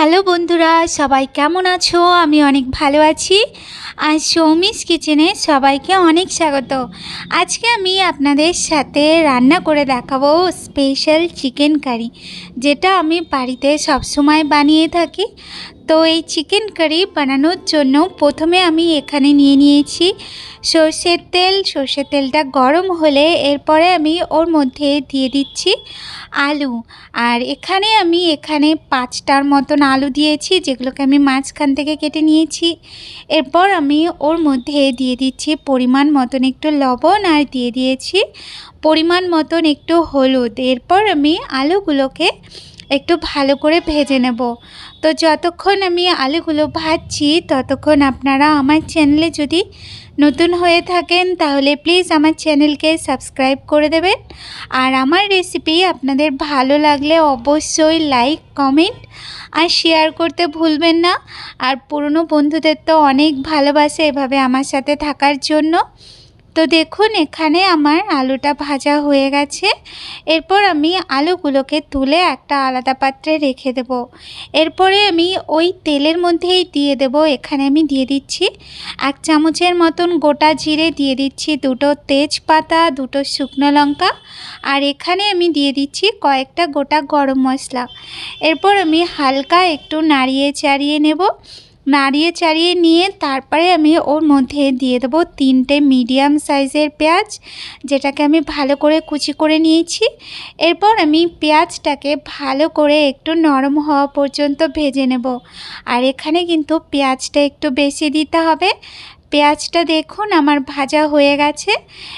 Hello বন্ধুরা, সবাই কেমন আছো? আমি অনেক ভালো আছি। আর সৌমিস কিচেনে সবাইকে অনেক স্বাগত। আজকে আমি আপনাদের সাথে রান্না করে দেখাবো স্পেশাল চিকেন কারি যেটা আমি বাড়িতে সবসময় বানিয়ে থাকি। তো এই চিকেন কারি বানানোর জন্য প্রথমে আমি এখানে নিয়ে নিয়েছি সর্ষের তেল। সর্ষের তেলটা গরম হলে এরপরে আমি ওর মধ্যে দিয়ে দিচ্ছি আলু। আর এখানে আমি এখানে পাঁচটার মতন আলু দিয়েছি, যেগুলোকে আমি মাঝখান থেকে কেটে নিয়েছি। এরপর আমি ওর মধ্যে দিয়ে দিচ্ছি পরিমাণ মতন একটু লবণ আর দিয়ে দিয়েছি পরিমাণ মতন একটু হলুদ। এরপর আমি আলুগুলোকে একটু ভালো করে ভেজে নেব। তো যতক্ষণ আমি আলুগুলো ভাজছি, ততক্ষণ আপনারা আমার চ্যানেলে যদি নতুন হয়ে থাকেন, তাহলে প্লিজ আমার চ্যানেলকে সাবস্ক্রাইব করে দেবেন। আর আমার রেসিপি আপনাদের ভালো লাগলে অবশ্যই লাইক কমেন্ট আর শেয়ার করতে ভুলবেন না। আর পুরনো বন্ধুদের তো অনেক ভালোবাসে এভাবে আমার সাথে থাকার জন্য। তো দেখুন, এখানে আমার আলুটা ভাজা হয়ে গেছে। এরপর আমি আলুগুলোকে তুলে একটা আলাদা পাত্রে রেখে দেব। এরপরে আমি ওই তেলের মধ্যেই দিয়ে দেব। এখানে আমি দিয়ে দিচ্ছি এক চামচের মতন গোটা জিরে, দিয়ে দিচ্ছি দুটো তেজপাতা, দুটো শুকনো লঙ্কা, আর এখানে আমি দিয়ে দিচ্ছি কয়েকটা গোটা গরম মশলা। এরপর আমি হালকা একটু নাড়িয়ে চাড়িয়ে নেব। নাড়িয়ে চাড়িয়ে নিয়ে তারপরে আমি ওর মধ্যে দিয়ে দেবো তিনটে মিডিয়াম সাইজের পেঁয়াজ, যেটাকে আমি ভালো করে কুচি করে নিয়েছি। এরপর আমি পেঁয়াজটাকে ভালো করে একটু নরম হওয়া পর্যন্ত ভেজে নেব। আর এখানে কিন্তু পেঁয়াজটা একটু বেশি দিতে হবে। পেঁয়াজটা দেখুন, আমার ভাজা হয়ে গেছে।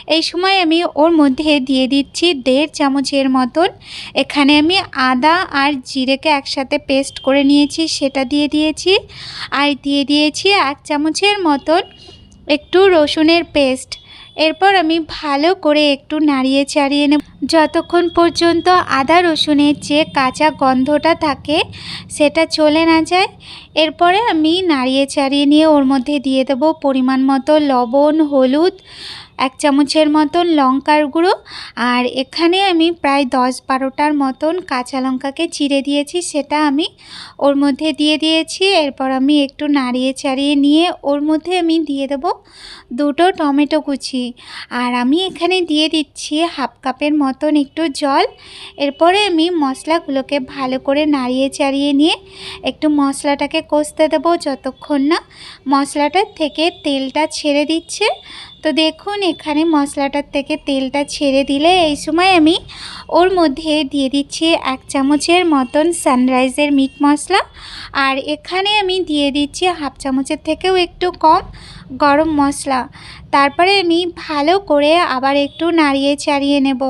এই সময় আমি ওর মধ্যে দিয়ে দিচ্ছি দেড় চামচের মতন। এখানে আমি আদা আর জিরেকে একসাথে পেস্ট করে নিয়েছি, সেটা দিয়ে দিয়েছি। আর দিয়ে দিয়েছি এক চামচের মতন একটু রসুনের পেস্ট। এরপর আমি ভালো করে একটু নাড়িয়ে চাড়িয়ে নেব। যতক্ষণ পর্যন্ত আদা রসুনের যে কাঁচা গন্ধটা থাকে, সেটা চলে না যায়, এরপরে আমি নাড়িয়ে চাড়িয়ে নিয়ে ওর মধ্যে দিয়ে দেবো পরিমাণ মতো লবণ, হলুদ, এক চামচের মতন লঙ্কার গুঁড়ো। আর এখানে আমি প্রায় দশ বারোটার মতন কাঁচা লঙ্কাকে চিড়ে দিয়েছি, সেটা আমি ওর মধ্যে দিয়ে দিয়েছি। এরপর আমি একটু নাড়িয়ে চাড়িয়ে নিয়ে ওর মধ্যে আমি দিয়ে দেবো দুটো টমেটো কুচি। আর আমি এখানে দিয়ে দিচ্ছি হাফ কাপের মতন একটু জল। এরপরে আমি মশলাগুলোকে ভালো করে নাড়িয়ে চাড়িয়ে নিয়ে একটু মশলাটাকে কষতে দেবো যতক্ষণ না মশলাটার থেকে তেলটা ছেড়ে দিচ্ছে। তো দেখুন, এখানে মশলাটার থেকে তেলটা ছেড়ে দিলে এই সময় আমি ওর মধ্যে দিয়ে দিচ্ছি এক চামচের মতন সানরাইজের মিট মশলা। আর এখানে আমি দিয়ে দিচ্ছি হাফ চামচের থেকেও একটু কম গরম মশলা। তারপরে আমি ভালো করে আবার একটু নাড়িয়ে চাড়িয়ে নেব।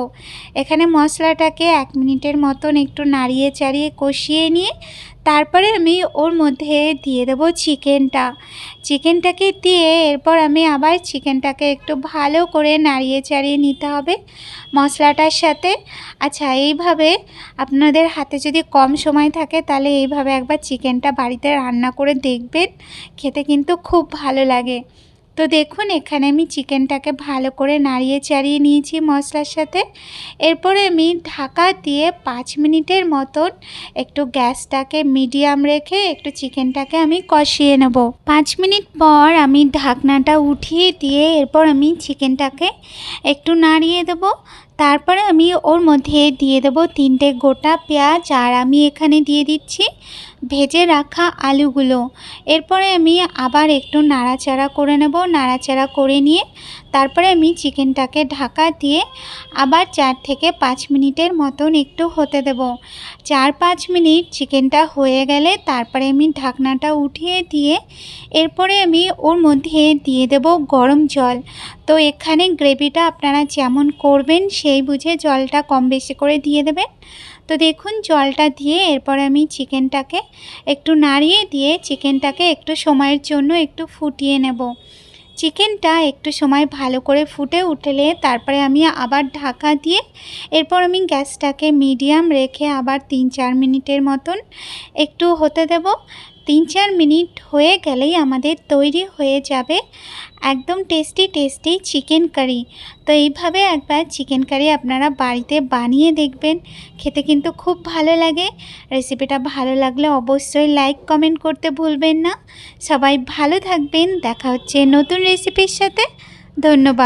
এখানে মশলাটাকে এক মিনিটের মতন একটু নাড়িয়ে চাড়িয়ে কষিয়ে নিয়ে তারপরে আমি ওর মধ্যে দিয়ে দেবো চিকেনটা। চিকেনটাকে দিয়ে এরপর আমি আবার চিকেনটাকে একটু ভালো করে নাড়িয়ে চাড়িয়ে নিতে হবে মশলাটার সাথে। আচ্ছা এইভাবে আপনাদের হাতে যদি কম সময় থাকে তাহলে এইভাবে একবার চিকেনটা বাড়িতে রান্না করে দেখবেন। খেতে কিন্তু খুব ভালো লাগে। তো দেখুন, এখানে আমি চিকেনটাকে ভালো করে নাড়িয়ে চাড়িয়ে নিয়েছি মশলার সাথে। এরপরে আমি ঢাকা দিয়ে পাঁচ মিনিটের মতন একটু গ্যাসটাকে মিডিয়াম রেখে একটু চিকেনটাকে আমি কষিয়ে নেব। পাঁচ মিনিট পর আমি ঢাকনাটা উঠিয়ে দিয়ে এরপর আমি চিকেনটাকে একটু নাড়িয়ে দেবো। তারপরে আমি ওর মধ্যে দিয়ে দেব তিনটে গোটা পেঁয়াজ আর আমি এখানে দিয়ে দিচ্ছি ভেজে রাখা আলুগুলো। এরপরে আমি আবার একটু নাড়াচাড়া করে নেব। নাড়াচাড়া করে নিয়ে তারপরে আমি চিকেনটাকে ঢাকা দিয়ে আবার চার থেকে পাঁচ মিনিটের মতন একটু হতে দেব। চার পাঁচ মিনিট চিকেনটা হয়ে গেলে তারপরে আমি ঢাকনাটা উঠিয়ে দিয়ে এরপরে আমি ওর মধ্যে দিয়ে দেব গরম জল। তো এখানে গ্রেভিটা আপনারা যেমন করবেন সেই বুঝে জলটা কম বেশি করে দিয়ে দেবেন। তো দেখুন জলটা দিয়ে এরপর আমি চিকেনটাকে একটু নাড়িয়ে দিয়ে চিকেনটাকে একটু সময়ের জন্য একটু ফুটিয়ে নেব। চিকেনটা একটু সময় ভালো করে ফুটে উঠলে তারপরে আমি আবার ঢাকা দিয়ে এরপর আমি গ্যাসটাকে মিডিয়াম রেখে আবার তিন চার মিনিটের মতন একটু হতে দেব। তিন চার মিনিট হয়ে গেলেই আমাদের তৈরি হয়ে যাবে একদম টেস্টি টেস্টি চিকেন কারি তো এইভাবে একবার চিকেন কারি আপনারা বাড়িতে বানিয়ে দেখবেন। খেতে কিন্তু খুব ভালো লাগে। রেসিপিটা ভালো লাগলে অবশ্যই লাইক কমেন্ট করতে ভুলবেন না। সবাই ভালো থাকবেন। দেখা হচ্ছে নতুন রেসিপির সাথে। ধন্যবাদ।